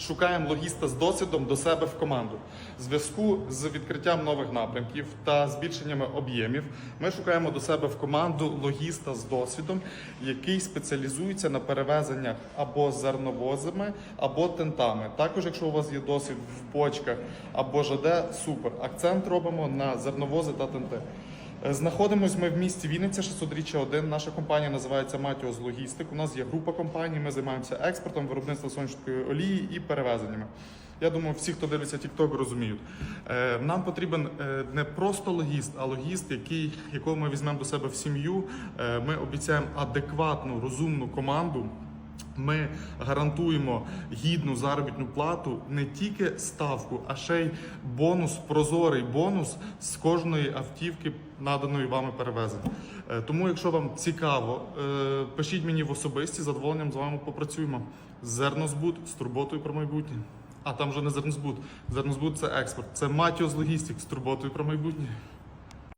Шукаємо логіста з досвідом до себе в команду. В зв'язку з відкриттям нових напрямків та збільшеннями об'ємів. Ми шукаємо до себе в команду логіста з досвідом, який спеціалізується на перевезеннях або зерновозами, або тентами. Також, якщо у вас є досвід в почках або ЖД, супер. Акцент робимо на зерновози та тенти. Е, Знаходимось ми в місті Вінниця, 600 1. Наша компанія називається Матіос Логістик. У нас є група компаній. Ми займаємося експортом, виробництвом сонячної олії і перевезеннями. Я думаю, всі, хто дивиться TikTok, розуміють. Е, Нам потрібен е, не просто логіст, а логіст, який, якого ми візьмемо до себе в сім'ю. Ми обіцяємо адекватну, розумну команду. Ми гарантуємо гідну заробітну плату, не тільки ставку, а ще й бонус, прозорий бонус з кожної автівки, наданої вами перевезення. Е, Тому, якщо вам цікаво, е, пишіть мені в особисті, задоволенням з вами попрацюємо. Зернозбут з турботою про майбутнє. А там вже не зернозбут. Зернозбут це експорт. Це Матіос Логістик з турботою про майбутнє.